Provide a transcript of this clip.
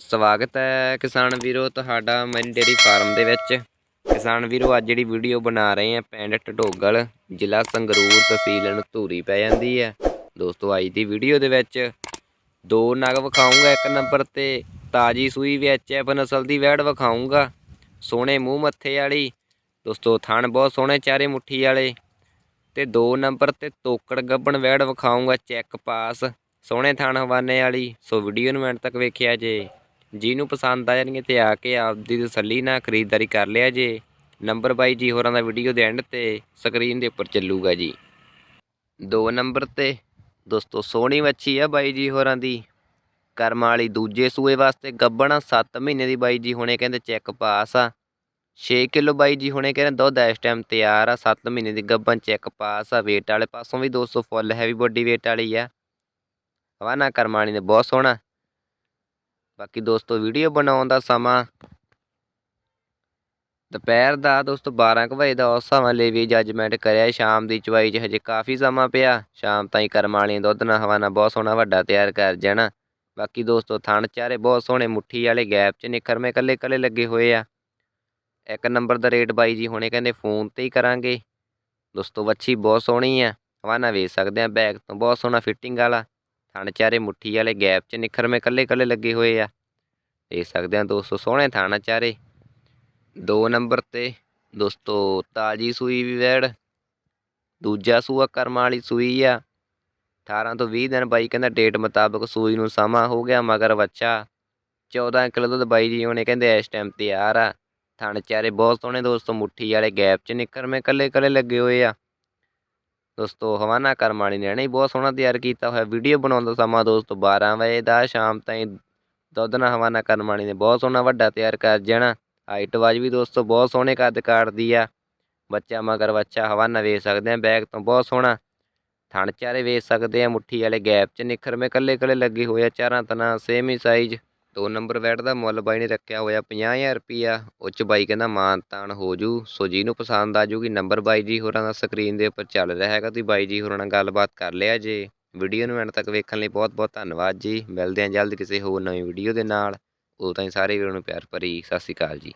ਸਵਾਗਤ ਹੈ ਕਿਸਾਨ ਵੀਰੋ, ਤੁਹਾਡਾ ਮਨੀ ਡੇਰੀ ਫਾਰਮ ਦੇ ਵਿੱਚ। ਕਿਸਾਨ ਵੀਰੋ, ਅੱਜ ਜਿਹੜੀ ਵੀਡੀਓ ਬਣਾ ਰਹੇ ਆ ਪਿੰਡ ਢਡੋਗਲ ਜ਼ਿਲ੍ਹਾ ਸੰਗਰੂਰ, ਤਹਿਸੀਲ ਨੂੰ ਧੂਰੀ ਪੈ ਜਾਂਦੀ ਹੈ। ਦੋਸਤੋ, ਅੱਜ ਦੀ ਵੀਡੀਓ ਦੇ ਵਿੱਚ ਦੋ ਨਗ ਵਿਖਾਉਂਗਾ ਇੱਕ ਨੰਬਰ ਤੇ ਤਾਜੀ ਸੂਈ ਵਿੱਚ ਐਫ ਨਸਲ ਦੀ ਵੈੜ ਵਿਖਾਉਂਗਾ ਸੋਹਣੇ ਮੂੰਹ ਮੱਥੇ ਵਾਲੀ। ਦੋਸਤੋ, ਥਣ ਬਹੁਤ ਸੋਹਣੇ, ਚਾਰੇ ਮੁੱਠੀ ਵਾਲੇ। ਤੇ ਦੋ ਨੰਬਰ ਤੇ ਤੋਕੜ ਗੱਬਣ ਵੈੜ ਵਿਖਾਉਂਗਾ ਚੈੱਕ ਪਾਸ, ਸੋਹਣੇ ਥਾਣ ਹਵਾਨੇ ਵਾਲੀ। ਸੋ ਵੀਡੀਓ ਨੂੰ ਐਂਡ ਤੱਕ ਵੇਖਿਆ ਜੇ। ਜਿਹਨੂੰ ਪਸੰਦ ਆ ਜਾਣਗੇ ਤੇ ਆ ਕੇ ਆਪਦੀ ਤਸੱਲੀ ਨਾਲ ਖਰੀਦਦਾਰੀ ਕਰ ਲਿਆ ਜੇ। ਨੰਬਰ ਬਾਈ ਜੀ ਹੋਰਾਂ ਦਾ ਵੀਡੀਓ ਦੇ ਐਂਡ ਤੇ ਸਕਰੀਨ ਦੇ ਉੱਪਰ ਚੱਲੂਗਾ ਜੀ। ਦੋ ਨੰਬਰ ਤੇ ਦੋਸਤੋ ਸੋਹਣੀ ਮੱਛੀ ਆ ਬਾਈ ਜੀ ਹੋਰਾਂ ਦੀ। ਕਰਮ ਵਾਲੀ ਦੂਜੇ ਸੂਏ ਵਾਸਤੇ ਗੱਬਣ 7 ਮਹੀਨੇ ਦੀ ਬਾਈ ਜੀ ਹੁਣੇ ਕਹਿੰਦੇ ਚੈੱਕ ਪਾਸ ਆ। 6 ਕਿਲੋ ਬਾਈ ਜੀ ਹੁਣੇ ਕਹਿੰਦੇ ਦੁੱਧ ਇਸ ਟਾਈਮ ਤਿਆਰ ਆ 7 ਮਹੀਨੇ ਦੀ ਗੱਬਣ ਚੈੱਕ ਪਾਸ ਆ। ਵੇਟ ਵਾਲੇ ਪਾਸੋਂ ਵੀ 200 ਫੁੱਲ ਹੈਵੀ ਬੋਡੀ ਵੇਟ ਵਾਲੀ ਆ। ਹਵਾਨਾ ਕਰਮਾਣੀ ਨੇ ਬਹੁਤ ਸੋਹਣਾ। ਬਾਕੀ ਦੋਸਤੋ ਵੀਡੀਓ ਬਣਾਉਣ ਦਾ ਸਮਾਂ ਦੁਪਹਿਰ ਦਾ ਦੋਸਤੋ 12 ਕੁ ਵਜੇ ਦਾ ਉਸ ਸਮਾਂ ਲਈ ਵੀ ਜੱਜਮੈਂਟ ਕਰਿਆ। ਸ਼ਾਮ ਦੀ ਚਵਾਈ 'ਚ ਹਜੇ ਕਾਫੀ ਸਮਾਂ ਪਿਆ। ਸ਼ਾਮ ਤਾਈਂ ਕਰਮ ਵਾਲੀ ਦੁੱਧ ਨਾਲ ਹਵਾਨਾ ਬਹੁਤ ਸੋਹਣਾ ਵੱਡਾ ਤਿਆਰ ਕਰ ਜਾਣਾ। ਬਾਕੀ ਦੋਸਤੋ, ਥਣ ਚਾਰੇ ਬਹੁਤ ਸੋਹਣੇ ਮੁੱਠੀ ਵਾਲੇ ਗੈਪ 'ਚ ਨਿਖਰਵੇਂ ਕੱਲੇ ਕੱਲੇ ਲੱਗੇ ਹੋਏ ਆ। ਇੱਕ ਨੰਬਰ ਦਾ ਰੇਟ ਬਾਈ ਜੀ ਹੁਣੇ ਕਹਿੰਦੇ ਫੋਨ ਤੇ ਹੀ ਕਰਾਂਗੇ। ਦੋਸਤੋ, ਵੱਛੀ ਬਹੁਤ ਸੋਹਣੀ ਆ। ਹਵਾਨਾ ਵੇਚ ਸਕਦੇ ਆ, ਬੈਗ ਤੋਂ ਬਹੁਤ ਸੋਹਣਾ ਫਿਟਿੰਗ ਵਾਲਾ। ਥਣ ਚਾਰੇ ਮੁੱਠੀ ਵਾਲੇ ਗੈਪ 'ਚ ਨਿਖਰਵੇਂ ਕੱਲੇ ਕੱਲੇ ਲੱਗੇ ਹੋਏ ਆ। ਦੇਖ ਸਕਦੇ ਆ ਦੋਸਤੋ, ਸੋਹਣੇ ਥਣ ਚਾਰੇ। ਦੋ ਨੰਬਰ ਤੇ ਦੋਸਤੋ, ਤਾਜੀ ਸੂਈ ਵੀ ਵੈੜ। ਦੂਜਾ ਸੂਆ ਕਰਮਾਂ ਵਾਲੀ ਸੂਈ ਆ। 18 ਤੋਂ 20 ਦਿਨ ਬਾਈ ਕਹਿੰਦਾ ਡੇਟ ਮੁਤਾਬਕ ਸੂਈ ਨੂੰ ਸਮਾਂ ਹੋ ਗਿਆ, ਮਗਰ ਬੱਚਾ 14 ਕਿਲੋ ਦੁੱਧ ਬਾਈ ਜੀ ਹੁਣੇ ਕਹਿੰਦੇ ਇਸ ਟਾਈਮ ਤਿਆਰ ਆ। ਥਣ ਚਾਰੇ ਬਹੁਤ ਸੋਹਣੇ ਦੋਸਤੋ, ਮੁੱਠੀ ਵਾਲੇ ਗੈਪ 'ਚ ਨਿਕਰਵੇਂ ਕੱਲੇ ਕੱਲੇ ਲੱਗੇ ਹੋਏ ਆ। ਦੋਸਤੋ, ਹਵਾਨਾ ਕਰਮ ਵਾਲੀ ਨੇ ਨਹੀਂ ਬਹੁਤ ਸੋਹਣਾ ਤਿਆਰ ਕੀਤਾ ਹੋਇਆ ਵੀਡੀਓ ਬਣਾਉਣ ਦਾ ਸਮਾਂ ਦੋਸਤੋ 12 ਵਜੇ ਦਾ, ਸ਼ਾਮ ਤਾਈਂ ਦੁੱਧ ਨਾਲ ਹਵਾਨਾ ਕਰਮ ਵਾਲੀ ਨੇ ਬਹੁਤ ਸੋਹਣਾ ਵੱਡਾ ਤਿਆਰ ਕਰ ਜਾਣਾ ਹਾਈਟ ਵਾਜ ਵੀ ਦੋਸਤੋ, ਬਹੁਤ ਸੋਹਣੇ ਕੱਦ ਕਾਟਦੀ ਆ। ਬੱਚਾ ਮਗਰ ਬੱਚਾ ਹਵਾਨਾ ਵੇਚ ਸਕਦੇ ਆ ਬੈਗ ਤੋਂ ਬਹੁਤ ਸੋਹਣਾ। ਥਣ ਚਾਰੇ ਵੇਚ ਸਕਦੇ ਆ, ਮੁੱਠੀ ਵਾਲੇ ਗੈਪ 'ਚ ਨਿਖਰ ਨਿਖਰਵੇਂ ਕੱਲੇ ਕੱਲੇ ਲੱਗੇ ਹੋਏ ਆ, ਚਾਰਾਂ ਤਨਾ ਸੇਮ ਹੀ ਸਾਈਜ਼ ਦੋ ਨੰਬਰ ਬੈਟ ਦਾ ਮੁੱਲ ਬਾਈ ਨੇ ਰੱਖਿਆ ਹੋਇਆ 50000 ਰੁਪਿਆ ਉੱਚ ਬਾਈ ਕਹਿੰਦਾ ਮਾਨ ਤਾਨ ਹੋ ਜੂ। ਸੋ ਜਿਹਨੂੰ ਪਸੰਦ ਆ ਜੂਗੀ ਨੰਬਰ ਬਾਈ ਜੀ ਹੋਰਾਂ ਦਾ ਸਕਰੀਨ ਦੇ ਉੱਪਰ ਚੱਲ ਰਿਹਾ ਹੈਗਾ, ਤੁਸੀਂ ਬਾਈ ਜੀ ਹੋਰਾਂ ਨਾਲ ਗੱਲਬਾਤ ਕਰ ਲਿਆ ਜੇ। ਵੀਡੀਓ ਨੂੰ ਐਂਡ ਤੱਕ ਵੇਖਣ ਲਈ ਬਹੁਤ ਬਹੁਤ ਧੰਨਵਾਦ ਜੀ। ਮਿਲਦੇ ਹਾਂ ਜਲਦ ਕਿਸੇ ਹੋਰ ਨਵੀਂ ਵੀਡੀਓ ਦੇ ਨਾਲ। ਉਦੋਂ ਤਾਈਂ ਸਾਰੇ ਵੀਰਾਂ ਨੂੰ ਪਿਆਰ ਭਰੀ ਸਤਿ ਸ਼੍ਰੀ ਅਕਾਲ ਜੀ।